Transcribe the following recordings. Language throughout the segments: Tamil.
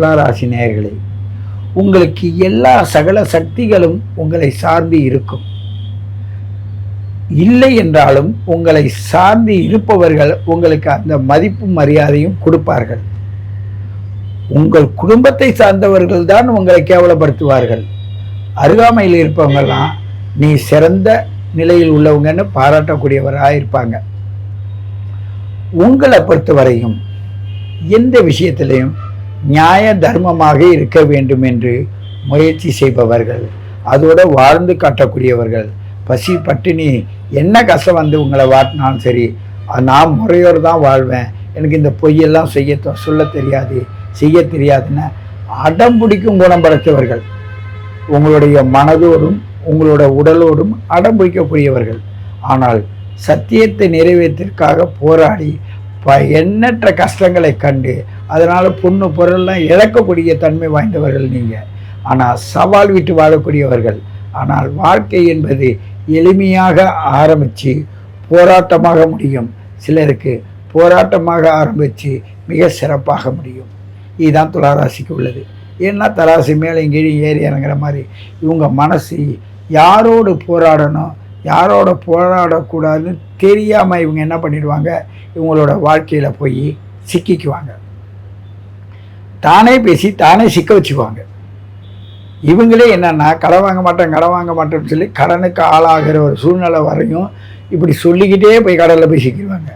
ராசி நேயர்களே உங்களுக்கு எல்லா சகல சக்திகளும் உங்களை சார்ந்து இருக்கும். இல்லை என்றாலும் உங்களை சார்ந்து இருப்பவர்கள் உங்களுக்கு அந்த மதிப்பு மரியாதையும் கொடுப்பார்கள். உங்கள் குடும்பத்தை சார்ந்தவர்கள் தான் உங்களை கேவலப்படுத்துவார்கள். அருகாமையில் இருப்பவங்கெல்லாம் நீ சிறந்த நிலையில் உள்ளவங்கன்னு பாராட்டக்கூடியவராக இருப்பாங்க. உங்களை பொறுத்தவரையும் எந்த விஷயத்திலையும் நியாய தர்மமாக இருக்க வேண்டும் என்று முயற்சி செய்பவர்கள் அதோடு வாழ்ந்து காட்டக்கூடியவர்கள். பசி பட்டினி என்ன கஷ்டம் வந்து உங்களை வாட்டினாலும் சரி நான் முறையோடு தான் வாழ்வேன். எனக்கு இந்த பொய்யெல்லாம் செய்ய சொல்ல தெரியாது செய்ய தெரியாதுன்னு அடம் பிடிக்கும் குணம் படைத்தவர்கள். உங்களுடைய மனதோடும் உங்களோட உடலோடும் அடம் பிடிக்கக்கூடியவர்கள். ஆனால் சத்தியத்தை நிறைவேற்றிற்காக போராடி எண்ணற்ற கஷ்டங்களை கண்டு அதனால் பொண்ணு பொருள்லாம் இழக்கக்கூடிய தன்மை வாய்ந்தவர்கள் நீங்கள் ஆனால் சவால் விட்டு வாழக்கூடியவர்கள். ஆனால் வாழ்க்கை என்பது எளிமையாக ஆரம்பித்து போராட்டமாக முடியும். சிலருக்கு போராட்டமாக ஆரம்பித்து மிக சிறப்பாக முடியும். இதுதான் துளாராசிக்கு உள்ளது. ஏன்னா தராசி மேலே கீழே ஏறி இறங்குற மாதிரி இவங்க மனசு யாரோடு போராடணும்? யாரோட போராடக்கூடாதுன்னு தெரியாமல் இவங்க என்ன பண்ணிடுவாங்க? இவங்களோட வாழ்க்கையில் போய் சிக்கிக்குவாங்க. தானே பேசி தானே சிக்க வச்சுக்குவாங்க. இவங்களே என்னென்னா கடன் வாங்க மாட்டேன் கடன் வாங்க மாட்டேன்னு சொல்லி கடனுக்கு ஆளாகிற ஒரு சூழ்நிலை வரையும் இப்படி சொல்லிக்கிட்டே போய் கடலில் போய் சிக்கிடுவாங்க.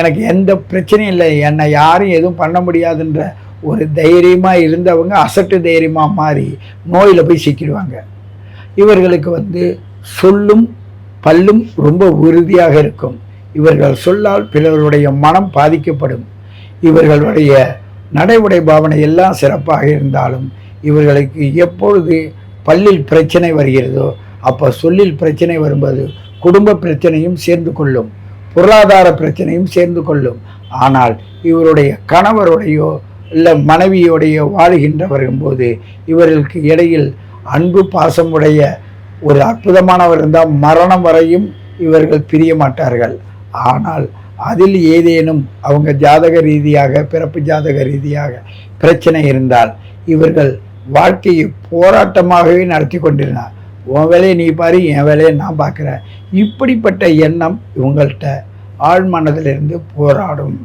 எனக்கு எந்த பிரச்சனையும் இல்லை. என்னை யாரும் எதுவும் பண்ண முடியாதுன்ற ஒரு தைரியமாக இருந்தவங்க அசட்டு தைரியமாக மாறி நோயில் போய் சிக்கிடுவாங்க. இவர்களுக்கு வந்து சொல்லும் பல்லும் ரொம்ப உறுதியாக இருக்கும். இவர்கள் சொல்லால் பிறருடைய மனம் பாதிக்கப்படும். இவர்களுடைய நடைமுறை பாவனை எல்லாம் சிறப்பாக இருந்தாலும் இவர்களுக்கு எப்பொழுது பல்லில் பிரச்சனை வருகிறதோ அப்போ சொல்லில் பிரச்சனை வரும்போது குடும்ப பிரச்சனையும் சேர்ந்து கொள்ளும். பொருளாதார பிரச்சனையும் சேர்ந்து கொள்ளும். ஆனால் இவருடைய கணவருடையோ இல்லை மனைவியோடைய வாழுகின்ற வரும்போது இவர்களுக்கு இடையில் அன்பு பாசமுடைய ஒரு அற்புதமானவர் இருந்தால் மரணம் வரையும் இவர்கள் பிரிய மாட்டார்கள். ஆனால் அதில் ஏதேனும் அவங்க ஜாதக ரீதியாக பிறப்பு ஜாதக ரீதியாக பிரச்சனை இருந்தால் இவர்கள் வாழ்க்கையை போராட்டமாகவே நடத்தி கொண்டிருந்தார். உன் வேலையை நீ பாரு என் வேலையை நான் பார்க்குறேன். இப்படிப்பட்ட எண்ணம் இவங்கள்ட்ட ஆழ்மனதிலிருந்து போராடும்.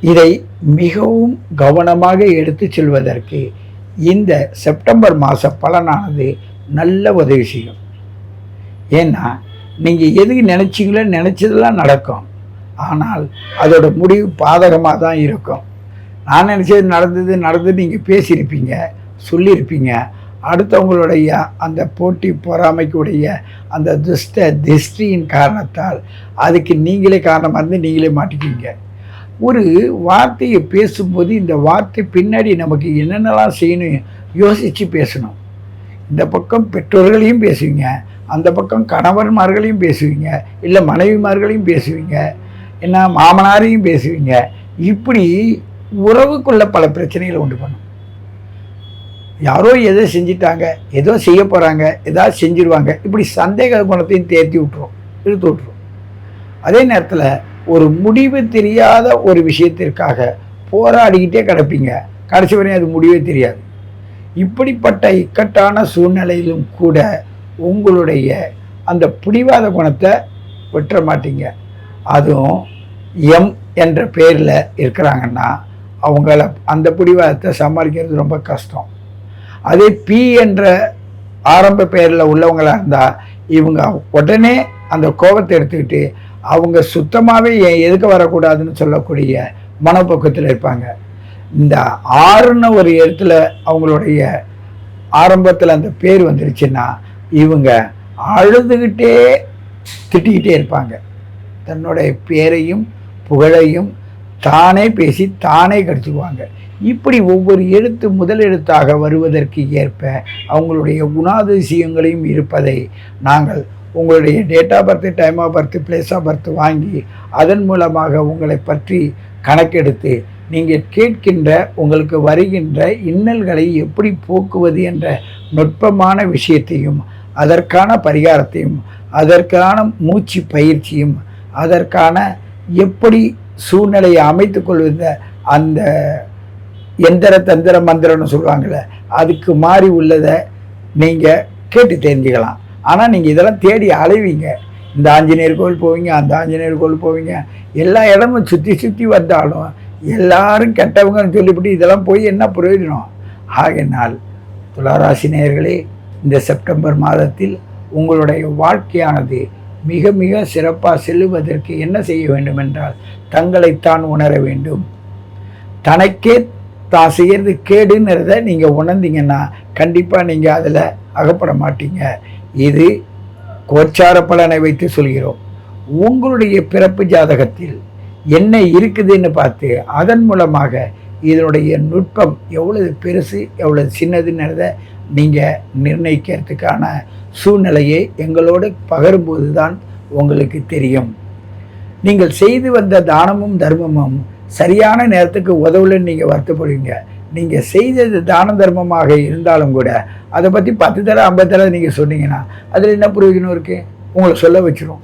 இதை மிகவும் கவனமாக எடுத்து செல்வதற்கு இந்த செப்டம்பர் மாத பலனானது நல்ல உதவி செய்யும். ஏன்னா நீங்கள் எதுக்கு நினச்சிங்களோ நினச்சதெல்லாம் நடக்கும். ஆனால் அதோட முடிவு பாதகமாக தான் இருக்கும். நான் நினச்சது நடந்தது நடந்து நீங்கள் பேசியிருப்பீங்க சொல்லியிருப்பீங்க. அடுத்தவங்களுடைய அந்த போட்டி பொறாமைக்குடைய அந்த துஷ்ட திருஷ்டியின் காரணத்தால் அதுக்கு நீங்களே காரணமாக இருந்து நீங்களே மாட்டிக்குவீங்க. ஒரு வார்த்தையை பேசும்போது இந்த வார்த்தை பின்னாடி நமக்கு என்னென்னலாம் செய்யணும் யோசித்து பேசணும். இந்த பக்கம் பெற்றோர்களையும் பேசுவீங்க அந்த பக்கம் கணவன்மார்களையும் பேசுவீங்க இல்லை மனைவிமார்களையும் பேசுவீங்க என்ன மாமனாரையும் பேசுவீங்க. இப்படி உறவுக்குள்ள பல பிரச்சனைகளை உண்டு பண்ணும். யாரோ எதோ செஞ்சிட்டாங்க ஏதோ செய்ய போகிறாங்க ஏதாவது செஞ்சிருவாங்க இப்படி சந்தேக குணத்தையும் தேர்த்தி விட்டுரும் இழுத்து விட்டுரும். அதே நேரத்தில் ஒரு முடிவு தெரியாத ஒரு விஷயத்திற்காக போராடிக்கிட்டே கிடப்பீங்க. கடைசி வரையும் அது முடிவே தெரியாது. இப்படிப்பட்ட இக்கட்டான சூழ்நிலையிலும் கூட உங்களுடைய அந்த பிடிவாத குணத்தை விட்டுற மாட்டீங்க. அதுவும் எம் என்ற பேரில் இருக்கிறாங்கன்னா அவங்கள அந்த பிடிவாதத்தை சமாளிக்கிறது ரொம்ப கஷ்டம். அதே பி என்ற ஆரம்ப பெயரில் உள்ளவங்களாக இருந்தால் இவங்க உடனே அந்த கோபத்தை எடுத்துக்கிட்டு அவங்க சுத்தமாகவே ஏன் எதுக்கு வரக்கூடாதுன்னு சொல்லக்கூடிய மனப்போக்கத்தில் இருப்பாங்க. இந்த ஆறுன்னு ஒரு இடத்துல அவங்களுடைய ஆரம்பத்தில் அந்த பேர் வந்துருச்சுன்னா இவங்க அழுதுகிட்டே திட்டிக்கிட்டே இருப்பாங்க. தன்னுடைய பேரையும் புகழையும் தானே பேசி தானே கடிச்சுக்குவாங்க. இப்படி ஒவ்வொரு எழுத்து முதல் எழுத்தாக வருவதற்கு ஏற்ப அவங்களுடைய குணாதிசயங்களையும் இருப்பதை நாங்கள் உங்களுடைய date of birth time of birth place of birth வாங்கி அதன் மூலமாக உங்களை பற்றி கணக்கெடுத்து நீங்கள் கேட்கின்ற உங்களுக்கு வருகின்ற இன்னல்களை எப்படி போக்குவது என்ற நுட்பமான விஷயத்தையும் அதற்கான பரிகாரத்தையும் அதற்கான மூச்சு பயிற்சியும் அதற்கான எப்படி சூழ்நிலையை அமைத்து கொள்வத அந்த எந்திர தந்திர மந்திரம்னு சொல்லுவாங்கள்ல அதுக்கு மாறி உள்ளதை நீங்கள் கேட்டு தெரிஞ்சுக்கலாம். ஆனால் நீங்கள் இதெல்லாம் தேடி அலைவீங்க. இந்த ஆஞ்சநேயர் கோவில் போவீங்க அந்த ஆஞ்சநேயர் கோவில் போவீங்க. எல்லா இடமும் சுற்றி சுற்றி வந்தாலும் எல்லாரும் கெட்டவங்கன்னு சொல்லிவிட்டு இதெல்லாம் போய் என்ன பிரயோஜனம்? ஆகினால் துளாராசி நேயர்களே இந்த செப்டம்பர் மாதத்தில் உங்களுடைய வாழ்க்கையானது மிக மிக சிறப்பாக செல்லுவதற்கு என்ன செய்ய வேண்டும் என்றால் தங்களைத்தான் உணர வேண்டும். தனக்கே தான் செய்கிறது கேடுங்கிறத நீங்கள் உணர்ந்தீங்கன்னா கண்டிப்பாக நீங்கள் அதில் அகப்பட மாட்டீங்க. இது கோச்சார பலனை வைத்து சொல்கிறோம். உங்களுடைய பிறப்பு ஜாதகத்தில் என்ன இருக்குதுன்னு பார்த்து அதன் மூலமாக இதனுடைய நுட்பம் எவ்வளவு பெருசு எவ்வளவு சின்னதுங்கிறத நீங்கள் நிர்ணயிக்கிறதுக்கான சூழ்நிலையை எங்களோடு பகரும்போது தான் உங்களுக்கு தெரியும். நீங்கள் செய்து வந்த தானமும் தர்மமும் சரியான நேரத்துக்கு உதவுலன்னு நீங்கள் வருத்தப்படுவீங்க. நீங்கள் செய்தது தான தர்மமாக இருந்தாலும் கூட அதை பற்றி பத்து தடவை ஐம்பது தடவை நீங்கள் சொன்னீங்கன்னா அதில் என்ன பிரயோஜனம் இருக்குது உங்களை சொல்ல வச்சிரும்.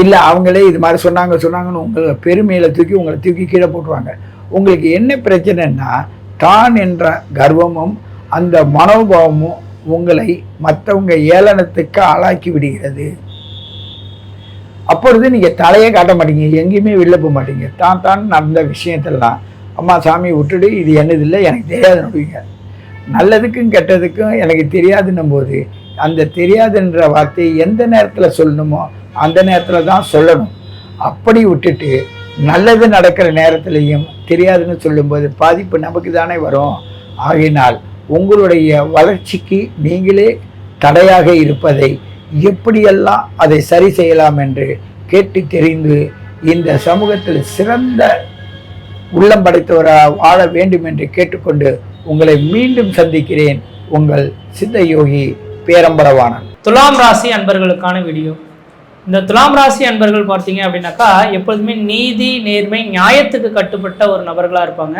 இல்லை அவங்களே இது மாதிரி சொன்னாங்க சொன்னாங்கன்னு உங்களை பெருமையில் தூக்கி உங்களை தூக்கி கீழே போட்டுருவாங்க. உங்களுக்கு என்ன பிரச்சனைன்னா தான் என்ற கர்வமும் அந்த மனோபாவமும் உங்களை மற்றவங்க ஏளனத்துக்கு ஆளாக்கி விடுகிறது. அப்பொழுது நீங்கள் தலையே காட்ட மாட்டீங்க எங்கேயுமே வெளில போக மாட்டீங்க. தான் தான் நடந்த விஷயத்தெல்லாம் அம்மா சாமி விட்டுடு இது என்னது இல்லை எனக்கு தெரியாதுன்னு நல்லதுக்கும் கெட்டதுக்கும் எனக்கு தெரியாதுன்னும் போது அந்த தெரியாதுன்ற வார்த்தையை எந்த நேரத்தில் சொல்லணுமோ அந்த நேரத்தில் தான் சொல்லணும். அப்படி விட்டுட்டு நல்லது நடக்கிற நேரத்துலையும் தெரியாதுன்னு சொல்லும்போது பாதிப்பு நமக்கு தானே வரும். ஆகையினால் உங்களுடைய வளர்ச்சிக்கு நீங்களே தடையாக இருப்பதை எப்படியெல்லாம் அதை சரி செய்யலாம் என்று கேட்டு தெரிந்து இந்த சமூகத்தில் சிறந்த உள்ளம் படைத்தவராக வாழ வேண்டும் என்று கேட்டுக்கொண்டு உங்களை மீண்டும் சந்திக்கிறேன். உங்கள் சித்த யோகி பேரம்பரவானன் துலாம் ராசி அன்பர்களுக்கான வீடியோ இந்த துலாம் ராசி அன்பர்கள் பார்த்தீங்க அப்படின்னாக்கா எப்பொழுதுமே நீதி நேர்மை நியாயத்துக்கு கட்டுப்பட்ட ஒரு நபர்களாக இருப்பாங்க.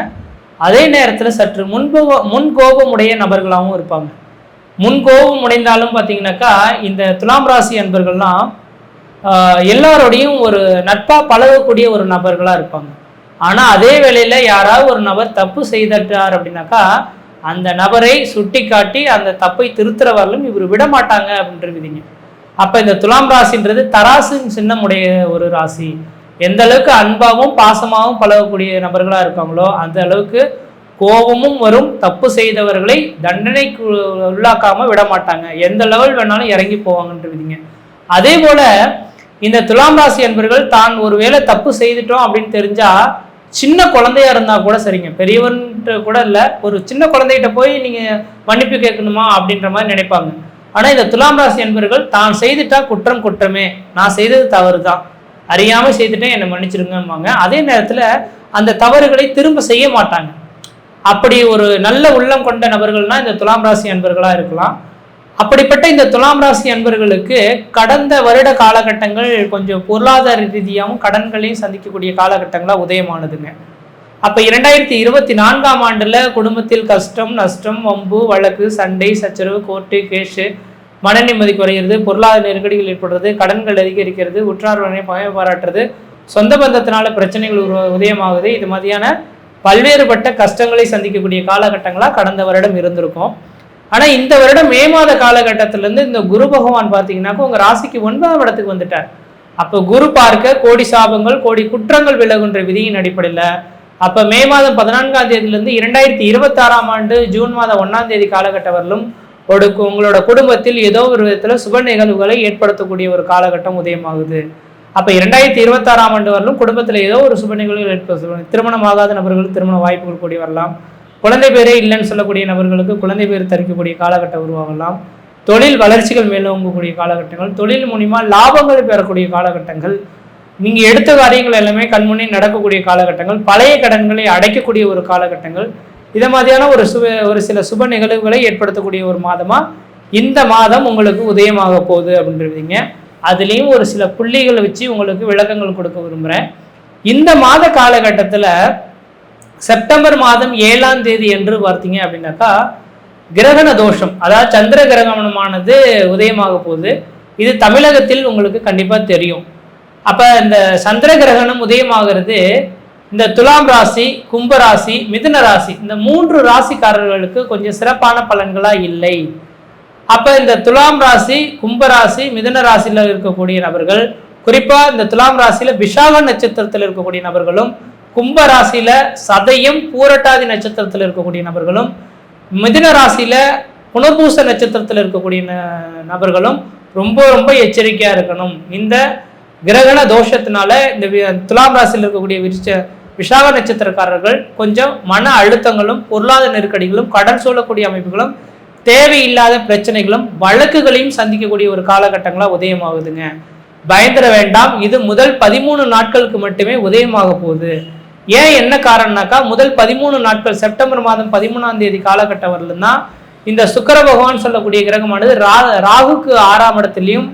அதே நேரத்தில் சற்று முன்போ முன்கோபமுடைய நபர்களாகவும் இருப்பாங்க. முன்கோபம் உடைந்தாலும் பார்த்தீங்கன்னாக்கா இந்த துலாம் ராசி அன்பர்கள்லாம் எல்லாரோடையும் ஒரு நட்பாக பழகக்கூடிய ஒரு நபர்களாக இருப்பாங்க. ஆனால் அதே வேளையில் யாராவது ஒரு நபர் தப்பு செய்தட்டார் அப்படின்னாக்கா அந்த நபரை சுட்டி காட்டி அந்த தப்பை திருத்துற வரலும் இவர் விட மாட்டாங்க அப்படின்றவிதிங்க அப்போ இந்த துலாம் ராசின்றது தராசின் சின்னமுடைய ஒரு ராசி. எந்த அளவுக்கு அன்பாகவும் பாசமாகவும் பழகக்கூடிய நபர்களாக இருக்காங்களோ அந்த அளவுக்கு கோபமும் வரும் தப்பு செய்தவர்களை தண்டனைக்கு உள்ளாக்காமல் விட மாட்டாங்க எந்த லெவல் வேணாலும் இறங்கி போவாங்கன்ற விதிங்க. அதே போல் இந்த துலாம் ராசி என்பர்கள் தான் ஒருவேளை தப்பு செய்துட்டோம் அப்படின்னு தெரிஞ்சால் சின்ன குழந்தையா இருந்தால் கூட சரிங்க. பெரியவன்ட்டு கூட இல்லை. ஒரு சின்ன குழந்தைகிட்ட போய் நீங்கள் மன்னிப்பு கேட்கணுமா அப்படின்ற மாதிரி நினைப்பாங்க. ஆனால் இந்த துலாம் ராசி அன்பர்கள் தான் செய்துட்டா குற்றம் குற்றமே. நான் செய்தது தவறு தான் அறியாமல் செய்துட்டேன் என்னை மன்னிச்சிருங்கம்பாங்க. அதே நேரத்தில் அந்த தவறுகளை திரும்ப செய்ய மாட்டாங்க. அப்படி ஒரு நல்ல உள்ளம் கொண்ட நபர்கள்னா இந்த துலாம் ராசி அன்பர்களா இருக்கலாம். அப்படிப்பட்ட இந்த துலாம் ராசி அன்பர்களுக்கு கடந்த வருட காலகட்டங்கள் கொஞ்சம் பொருளாதார ரீதியாகவும் கடன்களையும் சந்திக்கக்கூடிய காலகட்டங்களாக உதயமானதுங்க. அப்போ இரண்டாயிரத்தி இருபத்தி நான்காம் ஆண்டில் குடும்பத்தில் கஷ்டம் நஷ்டம் வம்பு வழக்கு சண்டை சச்சரவு கோர்ட்டு கேஷு மன நிம்மதி குறையிறது பொருளாதார நெருக்கடிகள் ஏற்படுறது கடன்கள் அதிகரிக்கிறது உற்றார் பய பாராட்டுறது சொந்த பந்தத்தினால பிரச்சனைகள் உருவ உதயமாகுது. இது மாதிரியான பல்வேறுபட்ட கஷ்டங்களை சந்திக்கக்கூடிய காலகட்டங்களாக கடந்த வருடம் இருந்திருக்கும். ஆனால் இந்த வருடம் மே மாத காலகட்டத்திலேருந்து இந்த குரு பகவான் பார்த்தீங்கன்னாக்கா உங்கள் ராசிக்கு ஒன்பதாம் இடத்துக்கு வந்துட்டார். அப்போ குரு பார்க்க கோடி சாபங்கள் கோடி குற்றங்கள் விலகுன்ற விதியின் அடிப்படையில் அப்போ மே மாதம் பதினான்காம் தேதியிலிருந்து இரண்டாயிரத்தி இருபத்தாறாம் ஆண்டு ஜூன் மாதம் ஒன்றாம் தேதி காலகட்டம் வரலும் ஒரு கு- உங்களோட குடும்பத்தில் ஏதோ ஒரு விதத்தில் சுப நிகழ்வுகளை ஏற்படுத்தக்கூடிய ஒரு காலகட்டம் உதயமாகுது. அப்போ இரண்டாயிரத்தி இருபத்தாறாம் ஆண்டு வரலும் குடும்பத்தில் ஏதோ ஒரு சுப நிகழ்வுகள் ஏற்படுத்த திருமணம் ஆகாத நபர்கள் திருமண வாய்ப்புகள் கூடி வரலாம். குழந்தை பேரே இல்லைன்னு சொல்லக்கூடிய நபர்களுக்கு குழந்தை பேர் தரிக்கக்கூடிய காலகட்டம் உருவாகலாம். தொழில் வளர்ச்சிகள் மேலோங்கக்கூடிய காலகட்டங்கள் தொழில் மூலிமா லாபங்கள் பெறக்கூடிய காலகட்டங்கள் நீங்கள் எடுத்த காரியங்கள் எல்லாமே கண்முன்னே நடக்கக்கூடிய காலகட்டங்கள் பழைய கடன்களை அடைக்கக்கூடிய ஒரு காலகட்டங்கள் இதை மாதிரியான ஒரு சுப ஒரு சில சுப நிகழ்வுகளை ஏற்படுத்தக்கூடிய ஒரு மாதமாக இந்த மாதம் உங்களுக்கு உதயமாக போகுது அப்படின்றீங்க. அதுலேயும் ஒரு சில புள்ளிகளை வச்சு உங்களுக்கு விளக்கங்கள் கொடுக்க விரும்புகிறேன் இந்த மாத காலகட்டத்தில் செப்டம்பர் மாதம் ஏழாம் தேதி என்று பார்த்தீங்க அப்படின்னாக்கா கிரகண தோஷம் அதாவது சந்திர கிரகணமானது உதயமாக போகுது. இது தமிழகத்தில் உங்களுக்கு கண்டிப்பாக தெரியும். அப்போ இந்த சந்திர கிரகணம் உதயமாகிறது இந்த துலாம் ராசி கும்ப ராசி மிதுன ராசி இந்த மூன்று ராசிக்காரர்களுக்கு கொஞ்சம் சிறப்பான பலன்களாக இல்லை. அப்போ இந்த துலாம் ராசி கும்ப ராசி மிதுன ராசியில் இருக்கக்கூடிய நபர்கள் குறிப்பாக இந்த துலாம் ராசியில் விஷாக நட்சத்திரத்தில் இருக்கக்கூடிய நபர்களும் கும்ப ராசியில சதையும் பூரட்டாதி நட்சத்திரத்தில் இருக்கக்கூடிய நபர்களும் மிதுன ராசியில புனர்பூச நட்சத்திரத்தில் இருக்கக்கூடிய ந- நபர்களும் ரொம்ப ரொம்ப எச்சரிக்கையா இருக்கணும். இந்த கிரகண தோஷத்தினால இந்த வி- துலாம் ராசியில் இருக்கக்கூடிய விருச்ச விஷாக நட்சத்திரக்காரர்கள் கொஞ்சம் மன அழுத்தங்களும் பொருளாதார நெருக்கடிகளும் கடன் சூழக்கூடிய அமைப்புகளும் தேவையில்லாத பிரச்சனைகளும் வழக்குகளையும் சந்திக்கக்கூடிய ஒரு காலகட்டங்களா உதயமாகுதுங்க. பயந்துட வேண்டாம். இது முதல் பதிமூணு நாட்களுக்கு மட்டுமே உதயமாக போகுது. ஏன் என்ன காரணம்னாக்கா முதல் பதிமூணு நாட்கள் செப்டம்பர் மாதம் பதிமூணாம் தேதி காலகட்டம் வரலும் தான் இந்த சுக்கர பகவான் சொல்லக்கூடிய கிரகமானது ரா ராகுக்கு ஆறாம் இடத்துலையும்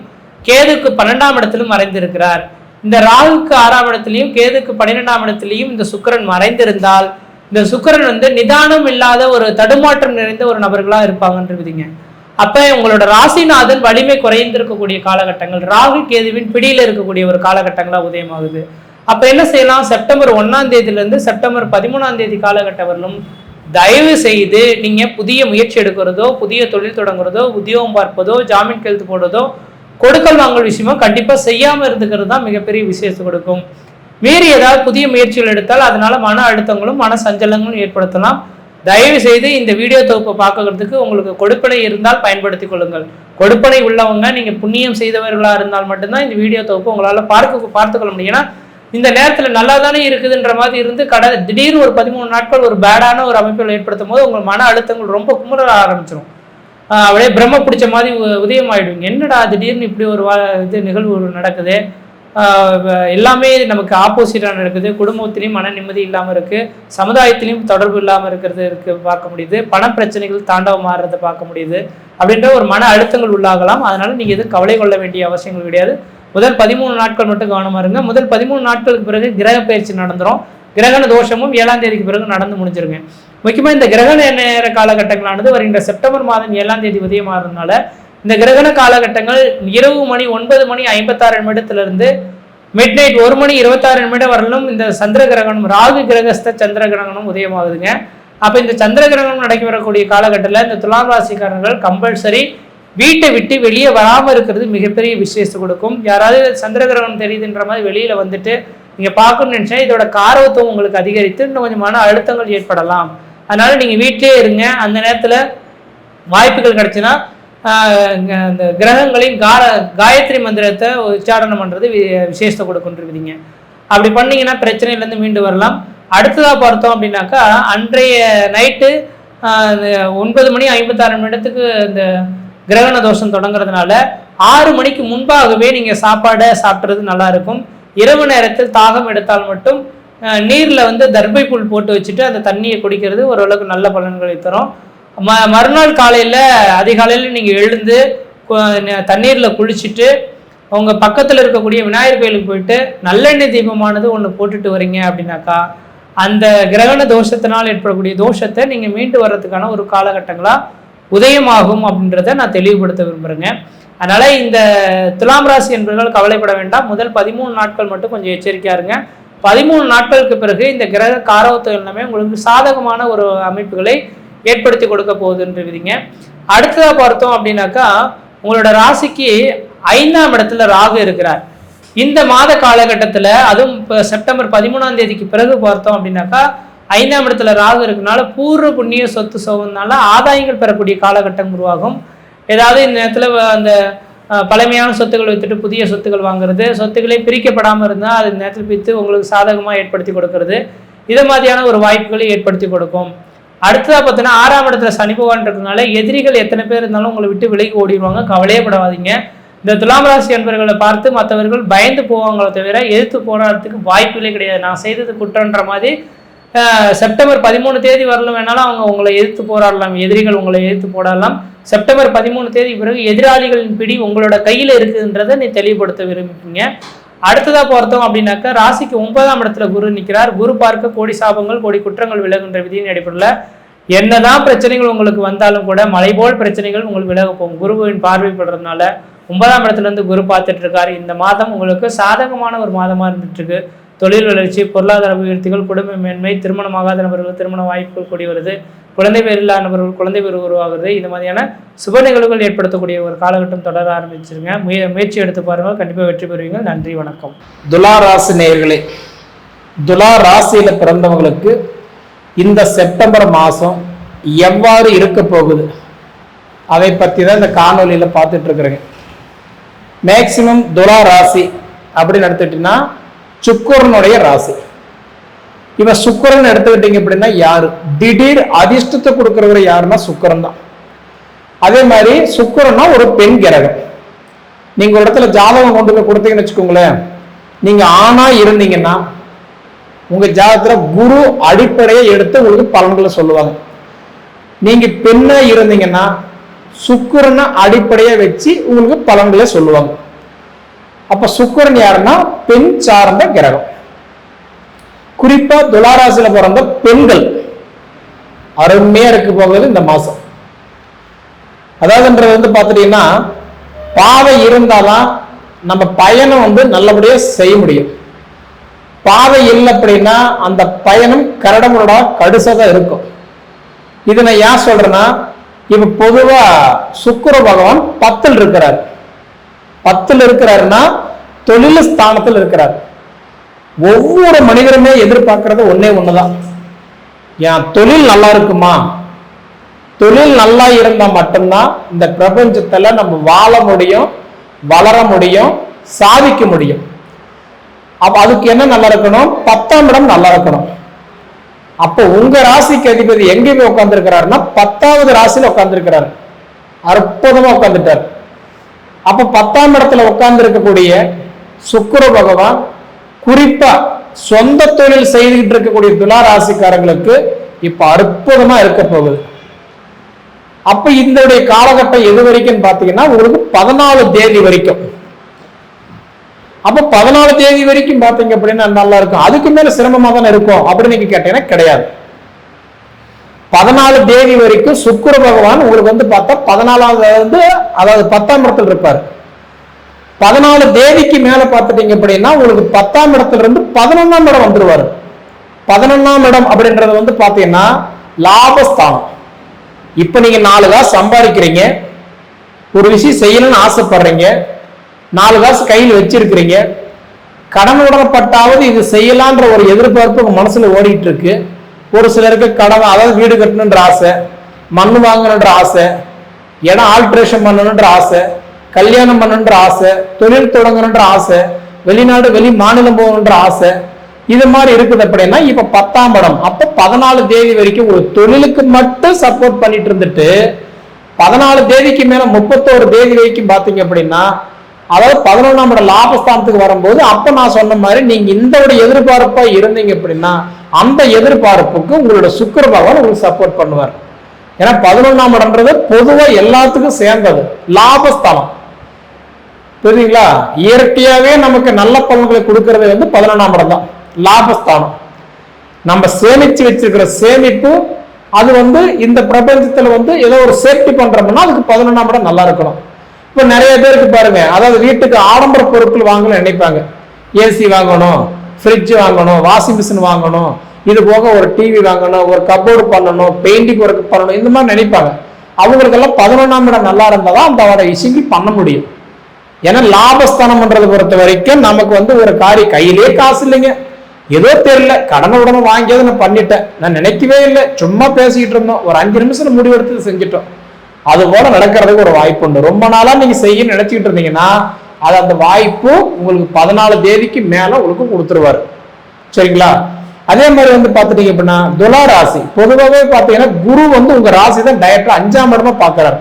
கேதுக்கு பன்னெண்டாம் இடத்திலும் மறைந்திருக்கிறார். இந்த ராகுக்கு ஆறாம் இடத்துலையும் கேதுக்கு பன்னிரெண்டாம் இடத்துலையும் இந்த சுக்கிரன் மறைந்திருந்தால் இந்த சுக்கிரன் வந்து நிதானம் இல்லாத ஒரு தடுமாற்றம் நிறைந்த ஒரு நபர்களா இருப்பாங்கன்றதுங்க அப்ப உங்களோட ராசிநாதன் வலிமை குறைந்திருக்கக்கூடிய காலகட்டங்கள் ராகு கேதுவின் பிடியில இருக்கக்கூடிய ஒரு காலகட்டங்களா உதயமாகுது. அப்போ என்ன செய்யலாம்? செப்டம்பர் ஒன்றாம் தேதியிலேருந்து செப்டம்பர் பதிமூணாம் தேதி காலகட்டம் வரலும் தயவு செய்து நீங்கள் புதிய முயற்சி எடுக்கிறதோ புதிய தொழில் தொடங்குறதோ உத்தியோகம் பார்ப்பதோ ஜாமீன் கையெழுத்து போடுறதோ கொடுக்கல் வாங்கல் விஷயமோ கண்டிப்பாக செய்யாமல் இருந்துக்கிறது தான் மிகப்பெரிய விசேஷம் கொடுக்கும். மீறி ஏதாவது புதிய முயற்சிகள் எடுத்தால் அதனால் மன அழுத்தங்களும் மன சஞ்சலங்களும் ஏற்படுத்தலாம். தயவு செய்து இந்த வீடியோ தொகுப்பை பார்க்கறதுக்கு உங்களுக்கு கொடுப்பனை இருந்தால் பயன்படுத்திக் கொள்ளுங்கள். கொடுப்பனை உள்ளவங்க நீங்கள் புண்ணியம் செய்தவர்களாக இருந்தால் மட்டும்தான் இந்த வீடியோ தொகுப்பு உங்களால் பார்க்க பார்த்துக்கொள்ள முடியும். ஏன்னா இந்த நேரத்தில் நல்லா தானே இருக்குதுன்ற மாதிரி இருந்து கட திடீர்னு ஒரு பதிமூணு நாட்கள் ஒரு பேடான ஒரு அமைப்பில் ஏற்படுத்தும் போது உங்கள் மன அழுத்தங்கள் ரொம்ப குமுற ஆரம்பிச்சிடும் அப்படியே பிரம்ம பிடிச்ச மாதிரி உதயம் ஆயிடுவீங்க என்னடா திடீர்னு இப்படி ஒரு வா இது நிகழ்வு நடக்குது? எல்லாமே நமக்கு ஆப்போசிட்டாக நடக்குது. குடும்பத்திலையும் மன நிம்மதி இல்லாமல் இருக்குது சமுதாயத்திலையும் தொடர்பு இல்லாமல் இருக்கிறது இருக்கு பார்க்க முடியுது. பண பிரச்சனைகள் தாண்டவம் மாறுறதை பார்க்க முடியுது. அப்படின்ற ஒரு மன அழுத்தங்கள் உள்ளாகலாம். அதனால் நீங்கள் எதுவும் கவலை கொள்ள வேண்டிய அவசியங்கள் கிடையாது. முதல் பதிமூணு நாட்கள் மட்டும் கவனமாக இருங்க. முதல் பதிமூணு நாட்களுக்கு பிறகு கிரக பயிற்சி நடந்துரும். கிரகண தோஷமும் ஏழாம் தேதிக்கு பிறகு நடந்து முடிஞ்சிருங்க. முக்கியமாக இந்த கிரகண நேர காலகட்டங்களானது வருகின்ற செப்டம்பர் மாதம் ஏழாம் தேதி உதயமாகிறதுனால இந்த கிரகண காலகட்டங்கள் இரவு மணி ஒன்பது மணி ஐம்பத்தாறு நிமிடத்திலிருந்து மிட் நைட் ஒரு மணி இருபத்தாறு நிமிடம் வரலும் இந்த சந்திர கிரகணம் ராகு கிரகஸ்த சந்திர கிரகணம் உதயமாகுதுங்க அப்போ இந்த சந்திர கிரகணம் நடைபெறக்கூடிய காலகட்டத்தில் இந்த துலாம் ராசிக்காரர்கள் கம்பல்சரி வீட்டை விட்டு வெளியே வராமல் இருக்கிறது மிகப்பெரிய விசேஷம் கொடுக்கும். யாராவது சந்திர கிரகணம் தெரியுதுன்ற மாதிரி வெளியில் வந்துட்டு நீங்கள் பார்க்கணும்னு நினச்சா இதோட காரவத்துவம் உங்களுக்கு அதிகரித்து இன்னும் கொஞ்சம் மன அழுத்தங்கள் ஏற்படலாம். அதனால் நீங்கள் வீட்டிலே இருங்க. அந்த நேரத்தில் வாய்ப்புகள் கிடைச்சுன்னா அந்த கிரகங்களின் கார காயத்ரி மந்திரத்தை உச்சாரணம் பண்ணுறது வி- விசேஷத்தை கொடுக்குன்றிருக்கீங்க அப்படி பண்ணிங்கன்னா பிரச்சனையிலேருந்து மீண்டு வரலாம். அடுத்ததாக பார்த்தோம் அப்படின்னாக்கா அன்றைய நைட்டு ஒன்பது மணி ஐம்பத்தாறு நிமிடத்துக்கு இந்த கிரகண தோஷம் தொடங்குறதுனால ஆறு மணிக்கு முன்பாகவே நீங்கள் சாப்பாடை சாப்பிட்றது நல்லா இருக்கும். இரவு நேரத்தில் தாகம் எடுத்தால் மட்டும் நீரில் நீர்ல வந்து தர்பை புல் போட்டு வச்சுட்டு அந்த தண்ணியை குடிக்கிறது ஓரளவுக்கு நல்ல பலன்களை தரும். ம மறுநாள் காலையில் அதிகாலையில் நீங்கள் எழுந்து தண்ணீரில் தண்ணீர்ல குளிச்சுட்டு உங்க பக்கத்துல இருக்கக்கூடிய விநாயகர் கோயிலுக்கு போயிட்டு நல்லெண்ணெய் தீபமானது ஒன்று போட்டுட்டு வரீங்க அப்படின்னாக்கா அந்த கிரகண தோஷத்தினால் ஏற்படக்கூடிய தோஷத்தை நீங்க மீண்டு வர்றதுக்கான ஒரு காலகட்டங்களா உதயமாகும் அப்படின்றத நான் தெளிவுபடுத்த விரும்புகிறேங்க அதனால் இந்த துலாம் ராசி என்பவர்கள் கவலைப்பட வேண்டாம். முதல் பதிமூணு நாட்கள் மட்டும் கொஞ்சம் எச்சரிக்கையாக இருங்க பதிமூணு நாட்களுக்கு பிறகு இந்த கிரக காரவத்துவம் எல்லாமே உங்களுக்கு சாதகமான ஒரு அமைப்புகளை ஏற்படுத்தி கொடுக்க போகுதுன்றவிதிங்க அடுத்ததாக பார்த்தோம் அப்படின்னாக்கா உங்களோட ராசிக்கு ஐந்தாம் இடத்துல ராகு இருக்கிறார். இந்த மாத காலகட்டத்தில் அதுவும் இப்போ செப்டம்பர் பதிமூணாம் தேதிக்கு பிறகு பார்த்தோம் அப்படின்னாக்கா ஐந்தாம் இடத்துல ராகு இருக்கனால பூர்வ புண்ணிய சொத்து சோகம்னால ஆதாயங்கள் பெறக்கூடிய காலகட்டம் உருவாகும். ஏதாவது இந்த நேரத்தில் வ- அந்த பழமையான சொத்துக்கள் வித்துட்டு புதிய சொத்துக்கள் வாங்குறது சொத்துக்களே பிரிக்கப்படாமல் இருந்தால் அது நேரத்தில் பிரித்து உங்களுக்கு சாதகமாக ஏற்படுத்தி கொடுக்கறது. இதை மாதிரியான ஒரு வாய்ப்புகளை ஏற்படுத்தி கொடுக்கும். அடுத்ததாக பார்த்தோன்னா ஆறாம் இடத்துல சனி பகவான் இருக்கிறதுனால எதிரிகள் எத்தனை பேர் இருந்தாலும் உங்களை விட்டு விலகி ஓடிடுவாங்க. கவலையே படாதீங்க இந்த துலாம் ராசி என்பவர்களை பார்த்து மற்றவர்கள் பயந்து போவாங்களே தவிர எதிர்த்து போராடுறதுக்கு வாய்ப்புகளே கிடையாது. நான் செய்தது குற்றன்ற மாதிரி செப்டம்பர் பதிமூணு தேதி வரலும் வேணாலும் அவங்க உங்களை எதிர்த்து போராடலாம். எதிரிகள் உங்களை எதிர்த்து போராடலாம். செப்டம்பர் பதிமூணு தேதி பிறகு எதிராளிகளின் பிடி உங்களோட கையில் இருக்குதுன்றதை நீ தெளிவுபடுத்த விரும்பிப்பீங்க அடுத்ததாக பார்த்தோம் அப்படின்னாக்கா ராசிக்கு ஒன்பதாம் இடத்துல குரு நிற்கிறார் குரு பார்க்க கோடி சாபங்கள் கோடி குற்றங்கள் விலகுன்ற விதியின் அடிப்படையில் என்னதான் பிரச்சனைகள் உங்களுக்கு வந்தாலும் கூட மலை போல் பிரச்சனைகள் உங்களுக்கு விலக போகும். குருவின் பார்வைப்படுறதுனால ஒன்பதாம் இடத்துல இருந்து குரு பார்த்துட்டு இருக்காரு. இந்த மாதம் உங்களுக்கு சாதகமான ஒரு மாதமா இருந்துட்டு இருக்கு. தொழில் வளர்ச்சி பொருளாதார அபிவிருத்திகள் குடும்ப மேன்மை திருமணமாகாத நபர்கள் திருமண வாய்ப்புகள் கூடி வருது. குழந்தை பேர் இல்லாத நபர்கள் குழந்தை பேர் உருவாகிறது இந்த மாதிரியான சுப நிகழ்வுகள் ஏற்படுத்தக்கூடிய ஒரு காலகட்டம் தொடர ஆரம்பிச்சிருங்க. முய முயற்சி எடுத்து பாருங்கள். கண்டிப்பாக வெற்றி பெறுவீங்க. நன்றி வணக்கம். துலா ராசி நேயர்களே துலா ராசியில் பிறந்தவங்களுக்கு இந்த செப்டம்பர் மாதம் எவ்வாறு இருக்க போகுது? அதை பற்றி தான் இந்த காணொலியில் பார்த்துட்டு இருக்கிறேங்க. மேக்சிமம் துலா ராசி அப்படின்னு எடுத்துக்கிட்டீங்கன்னா சுக்கரனுடைய ராசி. இவன் சுக்கரன் எடுத்துக்கிட்டீங்க அப்படின்னா யாரு? திடீர் அதிர்ஷ்டத்தை கொடுக்கறவர் யாருன்னா சுக்கரன் தான். அதே மாதிரி சுக்கரன்னா ஒரு பெண் கிரகம். நீங்க ஒரு இடத்துல ஜாதகம் கொண்டு போய் கொடுத்தீங்கன்னு வச்சுக்கோங்களேன். நீங்க ஆணா இருந்தீங்கன்னா உங்க ஜாதகத்துல குரு அடிப்படையை எடுத்து உங்களுக்கு பலன்களை சொல்லுவாங்க. நீங்க பெண்ணா இருந்தீங்கன்னா சுக்கரனை அடிப்படையை வச்சு உங்களுக்கு பலன்களை சொல்லுவாங்க. அப்ப சுக்கிரன் யாருன்னா? பெண் சார்ந்த கிரகம். குறிப்பா துளாராசியில பிறந்த பெண்கள். அருமையா இருக்கு போகுது இந்த மாசம். அதாவதுன்றது வந்து பார்த்துட்டீங்கன்னா பாவை இருந்தாதான் நம்ம பயணம் வந்து நல்லபடியா செய்ய முடியும். பாவை இல்லை அப்படின்னா அந்த பயணம் கரடமோட கடுசதா இருக்கும். இதனை நான் ஏன் சொல்றேன்னா இப்ப பொதுவா சுக்கர பகவான் பத்தில் இருக்கிறார். பத்தில் இருக்கிறாருன்னா தொழில் ஸ்தானத்தில் இருக்கிறார். ஒவ்வொரு மனிதருமே எதிர்பார்க்கறது ஒன்னே ஒண்ணுதான். என் தொழில் நல்லா இருக்குமா? தொழில் நல்லா இருந்தா மட்டும்தான் இந்த பிரபஞ்சத்துல நம்ம வாழ முடியும் வளர முடியும் சாதிக்க முடியும். அப்ப அதுக்கு என்ன நல்லா இருக்கணும்? பத்தாம் இடம் நல்லா இருக்கணும். அப்போ உங்க ராசிக்கு அதிபதி எங்கேயுமே போய் உட்கார்ந்துருக்கிறாருன்னா பத்தாவது ராசியில உட்கார்ந்துருக்கிறாரு. அற்புதமா உட்கார்ந்துட்டார். அப்ப பத்தாம் இடத்துல உட்கார்ந்து இருக்கக்கூடிய சுக்கர பகவான் குறிப்பா சொந்த தொழில் செய்துகிட்டு இருக்கக்கூடிய துலா ராசிக்காரங்களுக்கு இப்ப அற்புதமா இருக்க போகுது. அப்ப இந்த காலகட்டம் எது வரைக்கும் பாத்தீங்கன்னா உங்களுக்கு பதினாலு தேதி வரைக்கும். அப்ப பதினாலு தேதி வரைக்கும் பாத்தீங்க அப்படின்னா நல்லா இருக்கும். அதுக்கு மேல சிரமமா தானே இருக்கும் அப்படின்னு நீங்க கேட்டீங்கன்னா கிடையாது. பதினாலு தேதி வரைக்கும் சுக்கிர பகவான் உங்களுக்கு வந்து பார்த்தா பதினாலாவது வந்து அதாவது பத்தாம் இடத்துல இருப்பார். பதினாலு தேதிக்கு மேல பார்த்துட்டீங்க அப்படின்னா உங்களுக்கு பத்தாம் இடத்துல இருந்து பதினொன்னாம் இடம் வந்துருவாரு. பதினொன்னாம் இடம் அப்படின்றது வந்து பாத்தீங்கன்னா லாபஸ்தானம். இப்ப நீங்க நாலு காசு சம்பாதிக்கிறீங்க. ஒரு விஷயம் செய்யணும்னு ஆசைப்படுறீங்க. நாலு காசு கையில் வச்சிருக்கிறீங்க. கடன் உடனப்பட்டாவது இது செய்யலான்ற ஒரு எதிர்பார்ப்பு உங்க மனசுல ஓடிட்டு இருக்கு. ஒரு சிலருக்கு கடன் அதாவது வீடு கட்டணுன்ற ஆசை மண் வாங்கணுன்ற ஆசை இடம் ஆல்ட்ரேஷன் பண்ணணுன்ற ஆசை கல்யாணம் பண்ணணுன்ற ஆசை தொழில் தொடங்கணுன்ற ஆசை வெளிநாடு வெளி மாநிலம் போகணுன்ற ஆசை இது மாதிரி இருக்குது அப்படின்னா இப்ப பத்தாம் படம் அப்ப பதினாலு தேதி வரைக்கும் ஒரு தொழிலுக்கு மட்டும் சப்போர்ட் பண்ணிட்டு இருந்துட்டு பதினாலு தேதிக்கு மேல முப்பத்தோரு தேதி வரைக்கும் பாத்தீங்க அப்படின்னா அதாவது பதினொன்றாம் இடம் லாபஸ்தானத்துக்கு வரும்போது அப்ப நான் சொன்ன மாதிரி நீங்க இந்த ஒரு எதிர்பார்ப்பா இருந்தீங்க அப்படின்னா அந்த எதிர்பார்ப்புக்கு உங்களோட சுக்கர பகவான் உங்களுக்கு சப்போர்ட் பண்ணுவார். ஏன்னா பதினொன்றாம் இடம்ன்றது பொதுவா எல்லாத்துக்கும் சேர்ந்தது. லாபஸ்தானம். புரியுதுங்களா? இயற்கையாவே நமக்கு நல்ல பலன்களை கொடுக்கறது வந்து பதினொன்றாம் இடம் தான். லாபஸ்தானம். நம்ம சேமிச்சு வச்சிருக்கிற சேமிப்பு அது வந்து இந்த பிரபஞ்சத்துல வந்து ஏதோ ஒரு சேஃப்டி பண்றோம்னா அதுக்கு பதினொன்றாம் இடம் நல்லா இருக்கணும். இப்ப நிறைய பேருக்கு பாருங்க அதாவது வீட்டுக்கு ஆடம்பர பொருட்கள் வாங்கணும்னு நினைப்பாங்க. ஏசி வாங்கணும் ஃப்ரிட்ஜ் வாங்கணும் வாஷிங் மிஷின் வாங்கணும் இது போக ஒரு டிவி வாங்கணும் ஒரு கப்போர்டு பண்ணணும் பெயிண்டிங் ஒர்க் பண்ணணும் இந்த மாதிரி நினைப்பாங்க. அவங்களுக்கெல்லாம் பதினொன்றாம் இடம் நல்லா இருந்தால் தான் அந்த அவட விஷயங்கள் பண்ண முடியும். ஏன்னா லாபஸ்தானம்ன்றதை பொறுத்த வரைக்கும் நமக்கு வந்து ஒரு காரி கையிலே காசு இல்லைங்க. ஏதோ தெரியல கடனை உடனே வாங்கியதை நான் பண்ணிட்டேன். நான் நினைக்கவே இல்லை. சும்மா பேசிக்கிட்டு இருந்தோம். ஒரு அஞ்சு நிமிஷம் முடிவெடுத்து செஞ்சுட்டோம். அது போல நடக்கிறதுக்கு ஒரு வாய்ப்பு உண்டு. ரொம்ப நாளா நீங்க செய்ய நினைச்சுக்கிட்டு இருந்தீங்கன்னா அது அந்த வாய்ப்பு உங்களுக்கு பதினாலு தேதிக்கு மேல உங்களுக்கு கொடுத்துருவாரு. சரிங்களா? அதே மாதிரி வந்து பார்த்துட்டீங்க அப்படின்னா துலா ராசி. பொதுவாகவே பார்த்தீங்கன்னா குரு வந்து உங்க ராசி தான் டைரக்டா அஞ்சாம் இடமா பார்க்கறாரு.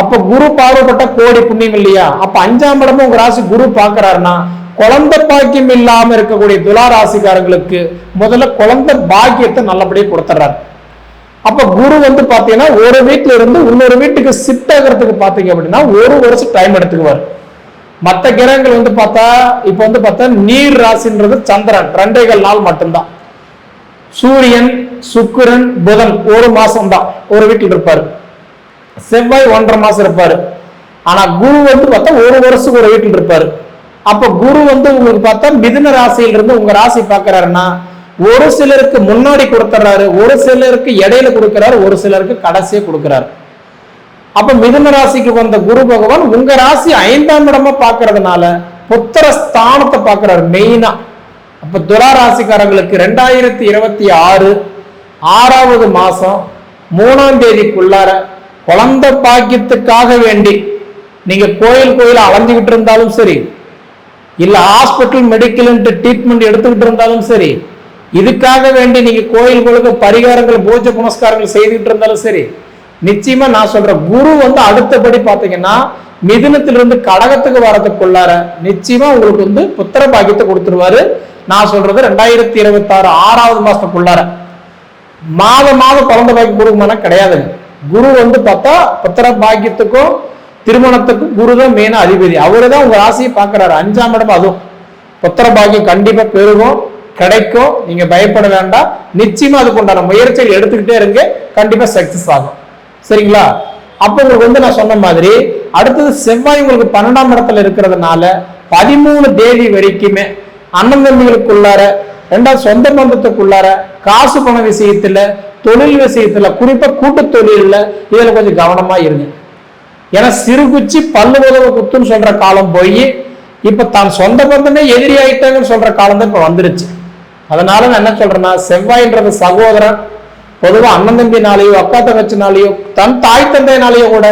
அப்ப குரு பார்வைப்பட்ட கோடி புண்ணியம் இல்லையா? அப்ப அஞ்சாம் இடமும் உங்க ராசி குரு பாக்குறாருன்னா குழந்தை பாக்கியம் இல்லாம இருக்கக்கூடிய துலா ராசிக்காரங்களுக்கு முதல்ல குழந்தை பாக்கியத்தை நல்லபடியாக கொடுத்துட்றாரு அப்ப குரு வந்து பாத்தீங்கன்னா ஒரு வீட்டுல இருந்து இன்னொரு வீட்டுக்கு ஷிஃப்ட் ஆகிறதுக்கு பாத்தீங்க அப்படின்னா ஒரு வருஷம் டைம் எடுத்துக்குவார். மற்ற கிரகங்கள் வந்து பார்த்தா இப்ப வந்து பார்த்தா நீர் ராசின்றது சந்திரன். ரெண்டேகால் நாள் மட்டும்தான். சூரியன் சுக்கிரன் புதன் ஒரு மாசம் தான் ஒரு வீட்டில் இருப்பாரு. செவ்வாய் ஒன்றரை மாசம் இருப்பாரு. ஆனா குரு வந்து பார்த்தா ஒரு வருஷத்துக்கு ஒரு வீட்டில் இருப்பாரு. அப்ப குரு வந்து உங்களுக்கு பார்த்தா மிதுன ராசியில இருந்து உங்க ராசி பாக்குறாருன்னா ஒரு சிலருக்கு முன்னாடி கொடுத்துறாரு ஒரு சிலருக்கு இடையில கொடுக்கறாரு ஒரு சிலருக்கு கடைசியை கொடுக்கறாரு. அப்ப மிதுன ராசிக்கு வந்த குரு பகவான் உங்க ராசி ஐந்தாம் இடமா பார்க்கறதுனால புத்திர ஸ்தானத்தை பாக்குறாரு மெயினா அப்ப துலா ராசிக்காரங்களுக்கு ரெண்டாயிரத்தி இருபத்தி ஆறு ஆறாவது மாசம் மூணாம் தேதிக்குள்ளார குழந்தை பாக்கியத்துக்காக வேண்டி நீங்க கோயில் கோயில் அலைஞ்சுக்கிட்டு இருந்தாலும் சரி இல்ல ஹாஸ்பிட்டல் மெடிக்கல் ட்ரீட்மெண்ட் எடுத்துக்கிட்டு இருந்தாலும் சரி இதுக்காக வேண்டி நீங்க கோயில்களுக்கு பரிகாரங்கள் பூஜை புனஸ்காரங்கள் செய்துகிட்டு இருந்தாலும் சரி நிச்சயமா நான் சொல்றேன் குரு வந்து அடுத்தபடி பாத்தீங்கன்னா மிதுனத்திலிருந்து கடகத்துக்கு வரதுக்குள்ளார நிச்சயமா உங்களுக்கு வந்து புத்திர பாக்கியத்தை கொடுத்துருவாரு. நான் சொல்றது ரெண்டாயிரத்தி இருபத்தி ஆறு ஆறாவது மாசத்துக்குள்ளார. மாத மாதம் குழந்தை பாக்கியம் கொடுக்குமானா கிடையாதுங்க. குரு வந்து பார்த்தா புத்திர பாக்கியத்துக்கும் திருமணத்துக்கும் குரு தான் மெயினா அதிபதி. அவரு தான் உங்க ராசியை பாக்குறாரு அஞ்சாம் இடம் அதுவும். புத்திர பாக்கியம் கண்டிப்பா பெருகும். கிடைக்கும். நீங்க பயப்பட வேண்டாம். நிச்சயமா அதுக்கு உண்டான முயற்சிகள் எடுத்துக்கிட்டே இருங்க. கண்டிப்பா சக்சஸ் ஆகும். சரிங்களா? அப்ப உங்களுக்கு வந்து நான் சொன்ன மாதிரி அடுத்தது செவ்வாய் உங்களுக்கு பன்னெண்டாம் இடத்துல இருக்கிறதுனால பதிமூணு தேதி வரைக்குமே அண்ணன் தம்பிகளுக்குள்ளார ரெண்டாவது சொந்த பந்தத்துக்குள்ளார காசு பண விஷயத்துல தொழில் விஷயத்துல குறிப்பா கூட்டு தொழில்ல இதுல கொஞ்சம் கவனமா இருங்க. ஏன்னா சிறு குச்சி பல்லு உதவ குத்துன்னு சொல்ற காலம் போய் இப்ப தான் சொந்த பந்தமே எதிரி ஆயிட்டாங்கன்னு சொல்ற காலம் தான் இப்ப வந்துருச்சு. அதனால நான் என்ன சொல்றேன்னா செவ்வாயின்றது சகோதரன் பொதுவாக அண்ணன் தம்பினாலேயோ அக்கா தங்கச்சினாலேயோ தன் தாய் தந்தையினாலேயோ கூட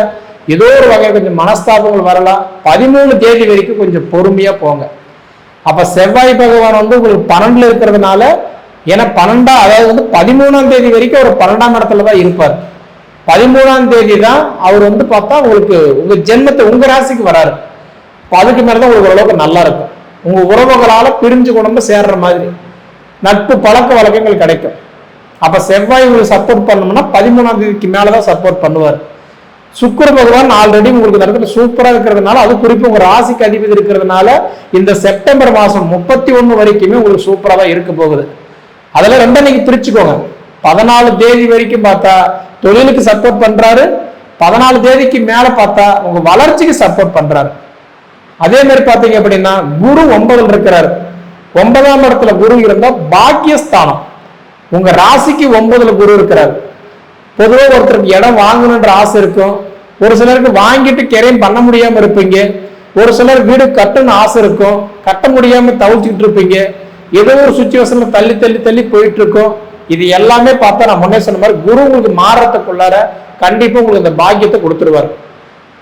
ஏதோ ஒரு வகை கொஞ்சம் மனஸ்தாபங்கள் வரலாம். பதிமூணு தேதி வரைக்கும் கொஞ்சம் பொறுமையாக போங்க. அப்போ செவ்வாய் பகவான் வந்து உங்களுக்கு பன்னெண்டில் இருக்கிறதுனால ஏன்னா பன்னெண்டா அதாவது வந்து பதிமூணாம் தேதி வரைக்கும் அவர் பன்னெண்டாம் இடத்துல தான் இருப்பார். பதிமூணாம் தேதி தான் அவர் வந்து பார்த்தா உங்களுக்கு உங்கள் ஜென்மத்தை உங்கள் ராசிக்கு வராரு. அதுக்கு அதுக்கு மேலதான் உங்களுக்கு ஓரளவுக்கு நல்லா இருக்கும். உங்கள் உறவுகளால் பிரிஞ்சு கொண்டு சேர்ற மாதிரி. நட்பு பழக்க வழக்கங்கள் கிடைக்கும். அப்ப செவ்வாய் உங்களுக்கு சப்போர்ட் பண்ணணும்னா பதிமூணாம் தேதிக்கு மேலதான் சப்போர்ட் பண்ணுவார். சுக்கர பகவான் ஆல்ரெடி உங்களுக்கு இந்த சூப்பராக சூப்பரா இருக்கிறதுனால அது குறிப்பு உங்க ராசிக்கு அதிபதி இருக்கிறதுனால இந்த செப்டம்பர் மாசம் முப்பத்தி ஒன்று வரைக்குமே உங்களுக்கு சூப்பரா தான் இருக்க போகுது. அதில் ரெண்டை நீங்க பிரிச்சுக்கோங்க. பதினாலு தேதி வரைக்கும் பார்த்தா தொழிலுக்கு சப்போர்ட் பண்றாரு. பதினாலு தேதிக்கு மேல பார்த்தா உங்க வளர்ச்சிக்கு சப்போர்ட் பண்றாரு. அதே மாதிரி பாத்தீங்க அப்படின்னா குரு ஒன்பதில் இருக்கிறாரு. ஒன்பதாம் இடத்துல குரு இருந்தா பாக்கியஸ்தானம். உங்க ராசிக்கு ஒன்பதுல குரு இருக்கிறார். பொதுவாக ஒருத்தருக்கு இடம் வாங்கணுன்ற ஆசை இருக்கும். ஒரு சிலருக்கு வாங்கிட்டு கிரையும் பண்ண முடியாம இருப்பீங்க. ஒரு சிலர் வீடு கட்டணும்னு ஆசை இருக்கும். கட்ட முடியாம தவிச்சுக்கிட்டு இருப்பீங்க. ஏதோ ஒரு சுச்சுவேஷன்ல தள்ளி தள்ளி தள்ளி போயிட்டு இருக்கோம். இது எல்லாமே பார்த்தா நான் முன்னே சொன்ன மாதிரி குரு உங்களுக்கு மாறத்துக்குள்ளார கண்டிப்பா உங்களுக்கு இந்த பாக்கியத்தை கொடுத்துருவாரு.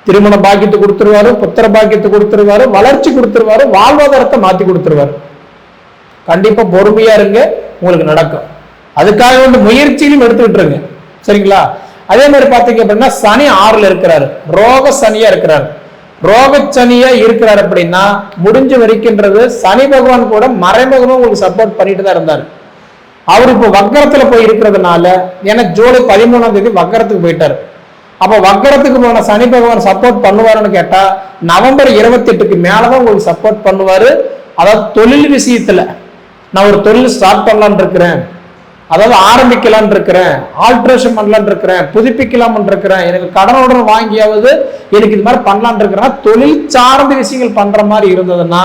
திருமண பாக்கியத்தை கொடுத்துருவாரு புத்திர பாக்கியத்தை கொடுத்துருவாரு வளர்ச்சி கொடுத்துருவாரு வாழ்வாதாரத்தை மாத்தி கொடுத்துருவாரு. கண்டிப்பாக பொறுமையாக இருங்க உங்களுக்கு நடக்கும். அதுக்காக வந்து முயற்சியிலும் எடுத்துக்கிட்டு இருங்க சரிங்களா? அதே மாதிரி பார்த்தீங்க அப்படின்னா சனி ஆறுல இருக்கிறாரு. ரோக சனியா இருக்கிறாரு. ரோக சனியா இருக்கிறார் அப்படின்னா முடிஞ்ச வரைக்கும்ன்றது சனி பகவான் கூட மறைமுகமாக உங்களுக்கு சப்போர்ட் பண்ணிட்டு தான் இருந்தார். அவர் இப்போ வக்கரத்தில் போய் இருக்கிறதுனால ஏன்னா ஜூலை பதிமூணாம் தேதி வக்கரத்துக்கு போயிட்டார். அப்போ வக்கரத்துக்கு போன சனி பகவான் சப்போர்ட் பண்ணுவாருன்னு கேட்டால் நவம்பர் இருபத்தி எட்டுக்கு மேலதான் உங்களுக்கு சப்போர்ட் பண்ணுவார். அதாவது தொழில் விஷயத்துல நான் ஒரு தொழில் ஸ்டார்ட் பண்ணலான் இருக்கிறேன். அதாவது ஆரம்பிக்கலான் இருக்கிறேன். ஆல்ட்ரேஷன் பண்ணலான் இருக்கிறேன். புதுப்பிக்கலாம்னு இருக்கிறேன். எனக்கு கடனுடன் வாங்கியாவது எனக்கு இது மாதிரி பண்ணலான் இருக்கிறேன் தொழில் சார்ந்த விஷயங்கள் பண்ற மாதிரி இருந்ததுன்னா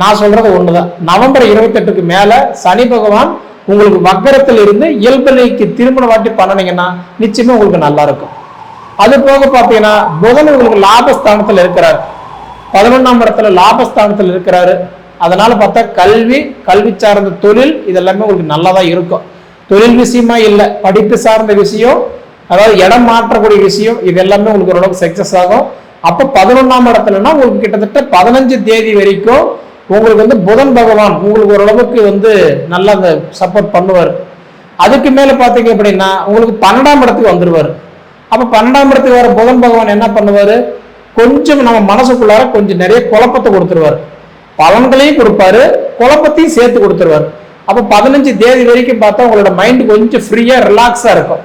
நான் சொல்றது ஒண்ணுதான். நவம்பர் இருபத்தெட்டுக்கு மேல சனி பகவான் உங்களுக்கு வக்கரத்தில் இருந்து இயல்பு நிலைக்கு திருமண வாட்டி பண்ணினீங்கன்னா நிச்சயமா உங்களுக்கு நல்லா இருக்கும். அது போக பார்த்தீங்கன்னா புதன் உங்களுக்கு லாபஸ்தானத்தில் இருக்கிறார். பதினொன்னாம் இடத்துல லாபஸ்தானத்தில் இருக்கிறாரு. அதனால் பார்த்தா கல்வி கல்வி சார்ந்த தொழில் இதெல்லாமே உங்களுக்கு நல்லதா இருக்கும். தொழில் விஷயமா இல்லை படிப்பு சார்ந்த விஷயம் அதாவது இடம் மாற்றக்கூடிய விஷயம் இது எல்லாமே உங்களுக்கு ஓரளவுக்கு சக்சஸ் ஆகும். அப்போ பதினொன்றாம் இடத்துலன்னா உங்களுக்கு கிட்டத்தட்ட பதினஞ்சு தேதி வரைக்கும் உங்களுக்கு வந்து புதன் பகவான் உங்களுக்கு ஓரளவுக்கு வந்து நல்லா அந்த சப்போர்ட் பண்ணுவார். அதுக்கு மேலே பார்த்தீங்க அப்படின்னா உங்களுக்கு பன்னெண்டாம் இடத்துக்கு வந்துடுவார் அப்போ பன்னெண்டாம் இடத்துக்கு வர புதன் பகவான் என்ன பண்ணுவார்? கொஞ்சம் நம்ம மனசுக்குள்ளார கொஞ்சம் நிறைய குழப்பத்தை கொடுத்துருவாரு. பலன்களையும் கொடுப்பாரு குழப்பத்தையும் சேர்த்து கொடுத்துருவாரு. அப்போ பதினஞ்சு தேதி வரைக்கும் பார்த்தா உங்களோட மைண்ட் கொஞ்சம் ஃப்ரீயா ரிலாக்ஸா இருக்கும்.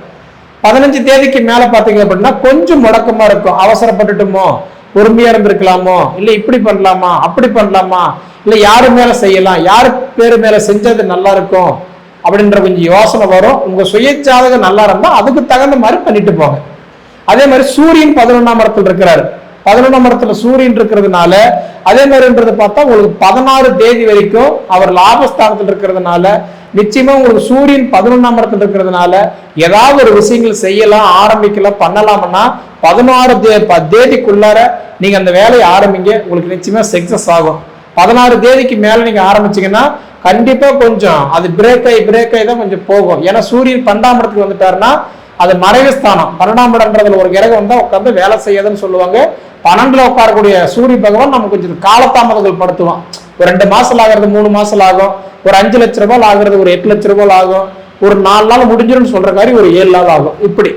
பதினஞ்சு தேதிக்கு மேல பாத்தீங்க அப்படின்னா கொஞ்சம் முடக்கமா இருக்கும். அவசரப்பட்டுட்டுமோ பொறுமையா இருந்திருக்கலாமோ இல்ல இப்படி பண்ணலாமா அப்படி பண்ணலாமா இல்ல யாரு மேல செய்யலாம் யாரு பேரு மேல செஞ்சது நல்லா இருக்கும் அப்படின்ற கொஞ்சம் யோசனை வரும். உங்க சுயச்சாதகம் நல்லா இருந்தா அதுக்கு தகுந்த மாதிரி பண்ணிட்டு போங்க. அதே மாதிரி சூரியன் பதினொன்னாம் இடத்துல இருக்கிறாரு. பதினொன்றாம் இடத்துல சூரியன் இருக்கிறதுனால அதே மாதிரின்றது பார்த்தா உங்களுக்கு பதினாறு தேதி வரைக்கும் அவர் லாபஸ்தானத்தில் இருக்கிறதுனால நிச்சயமா உங்களுக்கு சூரியன் பதினொன்றாம் இடத்துல இருக்கிறதுனால ஏதாவது ஒரு விஷயங்கள் செய்யலாம் ஆரம்பிக்கலாம் பண்ணலாம்னா பதினாறு தே தேதிக்குள்ளார நீங்க அந்த வேலையை ஆரம்பிங்க உங்களுக்கு நிச்சயமா சக்சஸ் ஆகும். பதினாறு தேதிக்கு மேல நீங்க ஆரம்பிச்சீங்கன்னா கண்டிப்பா கொஞ்சம் அது பிரேக் ஆகி பிரேக் ஆகி தான் கொஞ்சம் போகும். ஏன்னா சூரியன் பன்னெண்டாம் இடத்துக்கு வந்துட்டாருன்னா அது மறைவு ஸ்தானம். பன்னெண்டாம் இடம்ன்றதுல ஒரு கிரகம் வந்தால் உட்காந்து வேலை செய்யாதுன்னு சொல்லுவாங்க. பன்னெண்டுல உட்காரக்கூடிய சூரிய பகவான் நம்ம கொஞ்சம் காலதாமதங்கள் படுத்துவான். ஒரு ரெண்டு மாசம் ஆகிறது மூணு மாசம் ஆகும். ஒரு அஞ்சு லட்ச ரூபாய் ஆகுறது ஒரு எட்டு லட்ச ரூபாய் ஆகும். ஒரு நாலு நாள் முடிஞ்சிடும் சொல்ற மாதிரி ஒரு ஏழு நாள் ஆகும். இப்படி.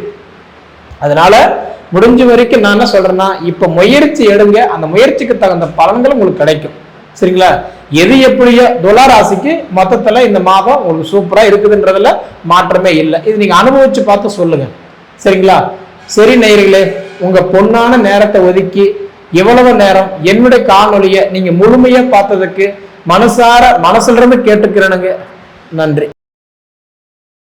அதனால முடிஞ்ச வரைக்கும் நான் என்ன சொல்றேன்னா இப்ப முயற்சி எடுங்க. அந்த முயற்சிக்கு தகுந்த பலன்கள் உங்களுக்கு கிடைக்கும். சரிங்களா? எது எப்படியோ துலா ராசிக்கு மொத்தத்துல இந்த மாதம் உங்களுக்கு சூப்பராக இருக்குதுன்றதுல மாற்றமே இல்லை. இது நீங்கள் அனுபவிச்சு பார்த்து சொல்லுங்க. சரிங்களா? சரி நேயர்களே உங்க பொண்ணான நேரத்தை ஒதுக்கி இவ்வளவு நேரம் என்னுடைய காணொலியை நீங்கள் முழுமையாக பார்த்ததுக்கு மனசார மனசுலருந்து கேட்டுக்கிறேனுங்க. நன்றி.